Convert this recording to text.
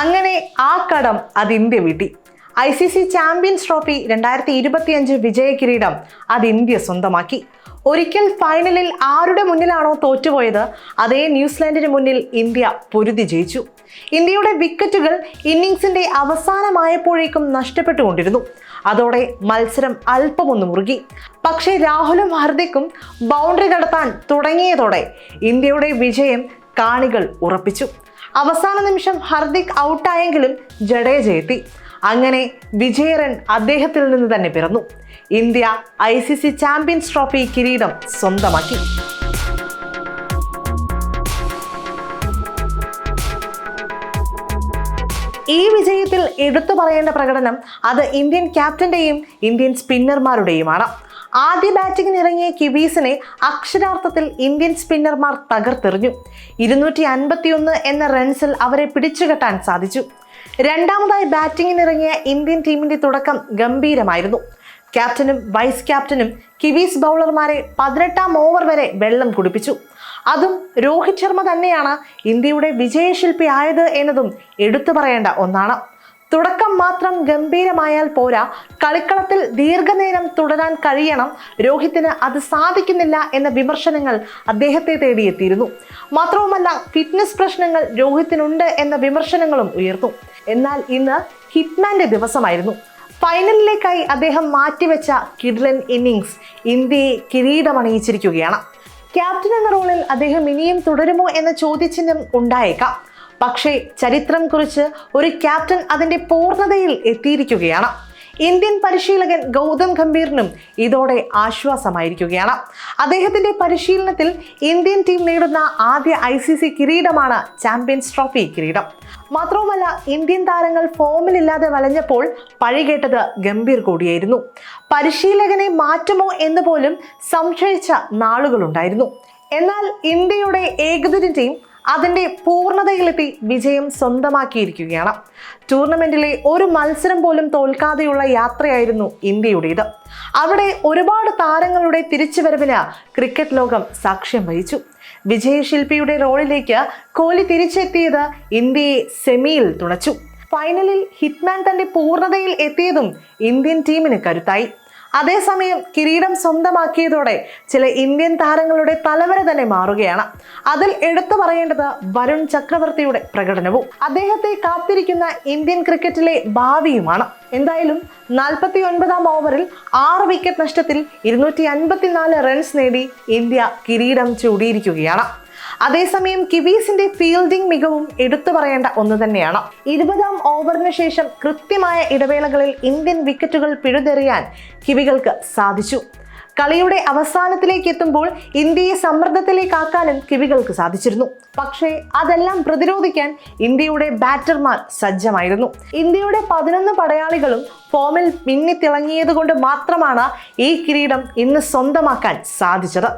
അങ്ങനെ ആ കടം അത് ഇന്ത്യ വീട്ടി I C C champions trophy രണ്ടായിരത്തി ഇരുപത്തിയഞ്ച് വിജയ കിരീടം അത് ഇന്ത്യ സ്വന്തമാക്കി. ഒരിക്കൽ ഫൈനലിൽ ആരുടെ മുന്നിലാണോ തോറ്റുപോയത് അതേ ന്യൂസിലാൻഡിന് മുന്നിൽ ഇന്ത്യ പൊരുതി ജയിച്ചു. ഇന്ത്യയുടെ വിക്കറ്റുകൾ ഇന്നിങ്സിന്റെ അവസാനമായപ്പോഴേക്കും നഷ്ടപ്പെട്ടുകൊണ്ടിരുന്നു. അതോടെ മത്സരം അല്പമൊന്ന് മുറുകി. പക്ഷേ രാഹുലും ഹർദിക്കും ബൗണ്ടറി കടത്താൻ തുടങ്ങിയതോടെ ഇന്ത്യയുടെ വിജയം കാണികൾ ഉറപ്പിച്ചു. അവസാന നിമിഷം ഹർദിക് ഔട്ടായെങ്കിലും ജഡേജ എത്തി അങ്ങനെ വിജയരൻ അദ്ദേഹത്തിൽ നിന്ന് തന്നെ പിറന്നു. India I C C champions trophy കിരീടം സ്വന്തമാക്കി. ഈ വിജയത്തിൽ എടുത്തു പറയേണ്ട പ്രകടനം അത് ഇന്ത്യൻ ക്യാപ്റ്റന്റെയും ഇന്ത്യൻ സ്പിന്നർമാരുടെയുമാണ്. ആദ്യ ബാറ്റിംഗിന് ഇറങ്ങിയ കിവീസിനെ അക്ഷരാർത്ഥത്തിൽ ഇന്ത്യൻ സ്പിന്നർമാർ തകർത്തെറിഞ്ഞു. ഇരുന്നൂറ്റി അൻപത്തിയൊന്ന് എന്ന റൺസിൽ അവരെ പിടിച്ചുകെട്ടാൻ സാധിച്ചു. രണ്ടാമതായി ബാറ്റിംഗിനിറങ്ങിയ ഇന്ത്യൻ ടീമിന്റെ തുടക്കം ഗംഭീരമായിരുന്നു. ക്യാപ്റ്റനും വൈസ് ക്യാപ്റ്റനും കിവീസ് ബൗളർമാരെ പതിനെട്ടാം ഓവർ വരെ വെള്ളം കുടിപ്പിച്ചു. അതും രോഹിത് ശർമ്മ തന്നെയാണ് ഇന്ത്യയുടെ വിജയശില്പി ആയത് എന്നതും എടുത്തു പറയേണ്ട ഒന്നാണ്. തുടക്കം മാത്രം ഗംഭീരമായാൽ പോരാ കളിക്കളത്തിൽ ദീർഘനേരം തുടരാൻ കഴിയണം രോഹിത്തിന് അത് സാധിക്കുന്നില്ല എന്ന വിമർശനങ്ങൾ അദ്ദേഹത്തെ തേടിയെത്തിയിരുന്നു. മാത്രവുമല്ല ഫിറ്റ്നസ് പ്രശ്നങ്ങൾ രോഹിത്തിനുണ്ട് എന്ന വിമർശനങ്ങളും ഉയർന്നു. എന്നാൽ ഇന്ന് ഹിറ്റ്മാന്റെ ദിവസമായിരുന്നു. ഫൈനലിലേക്കായി അദ്ദേഹം മാറ്റിവെച്ച കിഡ്ലൻ ഇന്നിങ്സ് ഇന്ത്യയെ കിരീടമണിയിച്ചിരിക്കുകയാണ്. ക്യാപ്റ്റൻ എന്ന റോളിൽ അദ്ദേഹം ഇനിയും തുടരുമോ എന്ന ചോദ്യചിഹ്നം ഉണ്ടായേക്കാം. പക്ഷേ ചരിത്രം കുറിച്ച് ഒരു ക്യാപ്റ്റൻ അതിന്റെ പൂർണതയിൽ എത്തിയിരിക്കുകയാണ്. ഇന്ത്യൻ പരിശീലകൻ ഗൗതം ഗംഭീറിനും ഇതോടെ ആശ്വാസമായിരിക്കുകയാണ്. അദ്ദേഹത്തിന്റെ പരിശീലനത്തിൽ ഇന്ത്യൻ ടീം നേടുന്ന ആദ്യ ഐ സി സി കിരീടമാണ് ചാമ്പ്യൻസ് ട്രോഫി കിരീടം. മാത്രവുമല്ല ഇന്ത്യൻ താരങ്ങൾ ഫോമിലില്ലാതെ വലഞ്ഞപ്പോൾ പഴികേട്ടത് ഗംഭീർ കൂടിയായിരുന്നു. പരിശീലകനെ മാറ്റുമോ എന്ന് പോലും സംശയിച്ച നാളുകളുണ്ടായിരുന്നു. എന്നാൽ ഇന്ത്യയുടെ ഏകദിന ടീം അതിന്റെ പൂർണതയിലെത്തി വിജയം സ്വന്തമാക്കിയിരിക്കുകയാണ്. ടൂർണമെന്റിലെ ഒരു മത്സരം പോലും തോൽക്കാതെയുള്ള യാത്രയായിരുന്നു ഇന്ത്യയുടേത്. അവിടെ ഒരുപാട് താരങ്ങളുടെ തിരിച്ചുവരവിന് ക്രിക്കറ്റ് ലോകം സാക്ഷ്യം വഹിച്ചു. വിജയശില്പിയുടെ റോളിലേക്ക് കോഹ്ലി തിരിച്ചെത്തിയത് ഇന്ത്യയെ സെമിയിൽ തുണച്ചു. ഫൈനലിൽ ഹിറ്റ്മാൻ തന്റെ പൂർണതയിൽ എത്തിയതും ഇന്ത്യൻ ടീമിന് കരുത്തായി. അതേസമയം കിരീടം സ്വന്തമാക്കിയതോടെ ചില ഇന്ത്യൻ താരങ്ങളുടെ തലവര തന്നെ മാറുകയാണ്. അതിൽ എടുത്തു പറയേണ്ടത് വരുൺ ചക്രവർത്തിയുടെ പ്രകടനവും. അദ്ദേഹത്തെ കാത്തിരിക്കുന്ന ഇന്ത്യൻ ക്രിക്കറ്റിലെ ഭാവിയുമാണ്. എന്തായാലും നാൽപ്പത്തി ഒൻപതാം ഓവറിൽ ആറ് വിക്കറ്റ് നഷ്ടത്തിൽ ഇരുന്നൂറ്റി അൻപത്തിനാല് റൺസ് നേടി ഇന്ത്യ കിരീടം ചൂടിയിരിക്കുകയാണ്. അതേസമയം കിവീസിന്റെ ഫീൽഡിംഗ് മികവും എടുത്തു പറയേണ്ട ഒന്ന് തന്നെയാണ്. ഇരുപതാം ഓവറിന് ശേഷം കൃത്യമായ ഇടവേളകളിൽ ഇന്ത്യൻ വിക്കറ്റുകൾ പിഴുതെറിയാൻ കിവികൾക്ക് സാധിച്ചു. കളിയുടെ അവസാനത്തിലേക്ക് എത്തുമ്പോൾ ഇന്ത്യയെ സമ്മർദ്ദത്തിലേക്കാക്കാനും കിവികൾക്ക് സാധിച്ചിരുന്നു. പക്ഷേ അതെല്ലാം പ്രതിരോധിക്കാൻ ഇന്ത്യയുടെ ബാറ്റർമാർ സജ്ജമായിരുന്നു. ഇന്ത്യയുടെ പതിനൊന്ന് പടയാളികളും ഫോമിൽ മിന്നിത്തിളങ്ങിയത് കൊണ്ട് മാത്രമാണ് ഈ കിരീടം ഇന്ന് സ്വന്തമാക്കാൻ സാധിച്ചത്.